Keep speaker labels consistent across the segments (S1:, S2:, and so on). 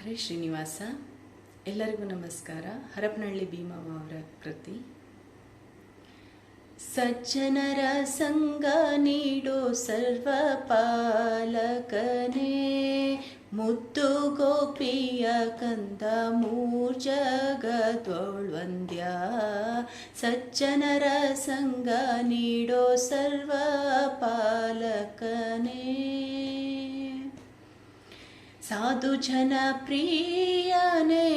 S1: ಹರೇ ಶ್ರೀನಿವಾಸ, ಎಲ್ಲರಿಗೂ ನಮಸ್ಕಾರ. ಹರಪನಹಳ್ಳಿ ಭೀಮವ್ವ ಅವರ ಕೃತಿ ಸಜ್ಜನರ ಸಂಗ ನೀಡೋ ಸರ್ವ ಪಾಲಕನೇ ಮುದ್ದು ಗೋಪಿಯ ಕಂದ ಮೂರ್ಜಗದೊಳ್ವಂದ್ಯ ಸಜ್ಜನರ ಸಂಗ ನೀಡೋ ಸರ್ವ ಪಾಲಕನೇ ಸಾಧು ಜನ ಪ್ರಿಯನೇ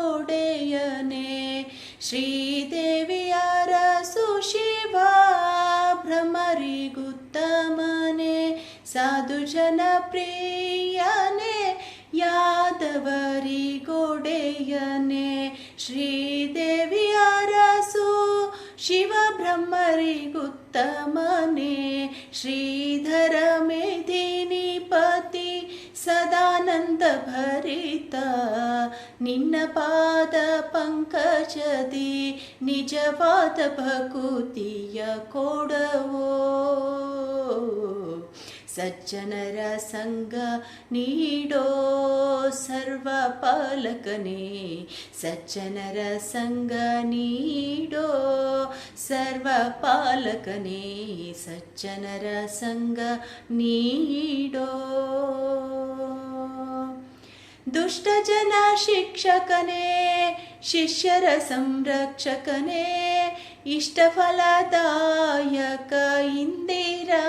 S1: ಯಾದವರಿಗೊಡೆಯನೇ ಶ್ರೀದೇವಿಯರ ಸುಶಿವ ಭ್ರಮರಿಗುತ್ತಮನೆ ಸಾಧು ಜನ ಪ್ರಿಯನೇ ಯಾದವರಿಗೊಡೆಯನೇ ಶ್ರೀದೇವಿಯರ ಸು ಶಿವ ಬ್ರಹ್ಮರಿಗುತ್ತಮನೆ ಶ್ರೀಧರ ಭರಿತ ನಿನ್ನ ಪಾದ ಪಂಕಜದಿ ನಿಜವಾದ ಭಕುತಿಯ ಕೊಡವೋ ಸಜ್ಜನರ ಸಂಗ ನೀಡೋ ಸರ್ವ ಪಾಲಕನೇ ಸಜ್ಜನರ ಸಂಗ ನೀಡೋ ಸರ್ವ ಪಾಲಕನೇ ಸಜ್ಜನರ ಸಂಗ ನೀಡೋ दुष्टजनशिक्षकणे शिष्यर संरक्षकने इष्टफलदायक इन्दिराकान्तने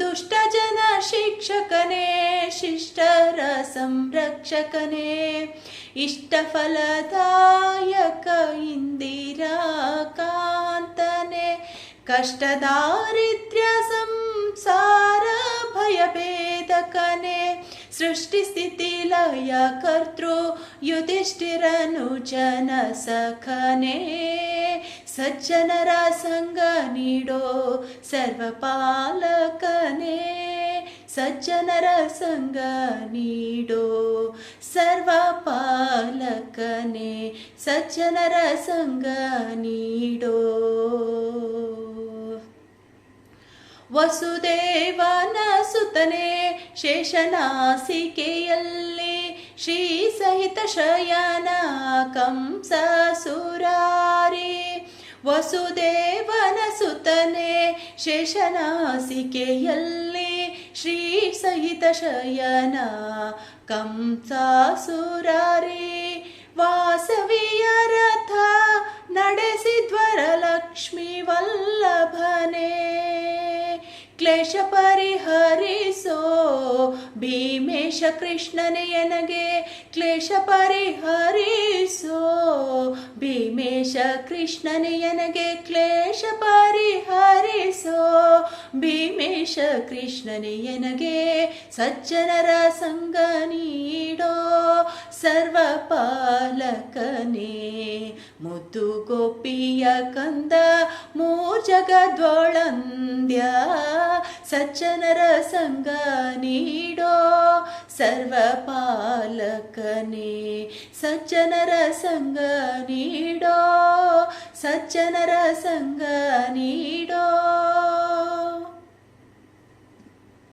S1: दुष्टजन शिक्षकने शिष्टर संरक्षकने इष्टफलदायक इन्दिराकान्तने कष्टदारिद्र्य संसार ಸೃಷ್ಟಿ ಸ್ಥಿತಿ ಲಯ ಕರ್ತೃ ಯುಧಿಷ್ಠಿರನು ಜನ ಸಖನೇ ಸಜ್ಜನರ ಸಂಗ ನೀಡೋ ಸರ್ವಪಾಲಕನೇ. ಸಜ್ಜನರ ಸಂಗ ನೀಡೋ ಸರ್ವಪಾಲಕನೇ. ಸಜ್ಜನರ ಸಂಗ ನೀಡೋ. ವಸುದೇವನ ಸುತನೆ ಶೇಷನಾಸಿಕೆಯಲ್ಲಿ ಶ್ರೀ ಸಹಿತ ಶಯನ ಕಂಸ ಸುರಾರಿ ವಸುದೇವನ ಸುತನೆ ಶೇಷನಾಸಿಕೆಯಲ್ಲಿ ಶ್ರೀ ಸಹಿತ ಶಯನ ಕಂಸ ಸುರಾರಿ ವಾಸವಿಯ ರಥ ನಡೆಸಿದ್ವರ ಲಕ್ಷ್ಮೀ ವಲ್ಲಭನೇ ಕ್ಲೇಶ ಪರಿಹರಿಸೋ. ಭೀಮೇಶ ಕೃಷ್ಣನೇ ನನಗೆ ಕ್ಲೇಶ ಪರಿಹರಿಸೋ. ಭೀಮೇಶ ಕೃಷ್ಣನೇ ನನಗೆ ಕ್ಲೇಶ ಪರಿಹರಿಸೋ. ಭೀಮೇಶ ಕೃಷ್ಣನೇ ನನಗೆ ಸಜ್ಜನರ ಸಂಗ ನೀಡೋ ಸರ್ವ ಪಾಲಕನೇ ಮುದ್ದು ಗೋಪಿಯ ಕಂದ, ಮೂರ್ಜಗದ್ವಳಂದ್ಯ, ಸಜ್ಜನರ ಸಂಗ ನೀಡೋ ಸರ್ವ ಪಾಲಕನೇ ಸಜ್ಜನರ ಸಂಗ ನೀಡೋ, ಸಜ್ಜನರ ಸಂಗ ನೀಡೋ.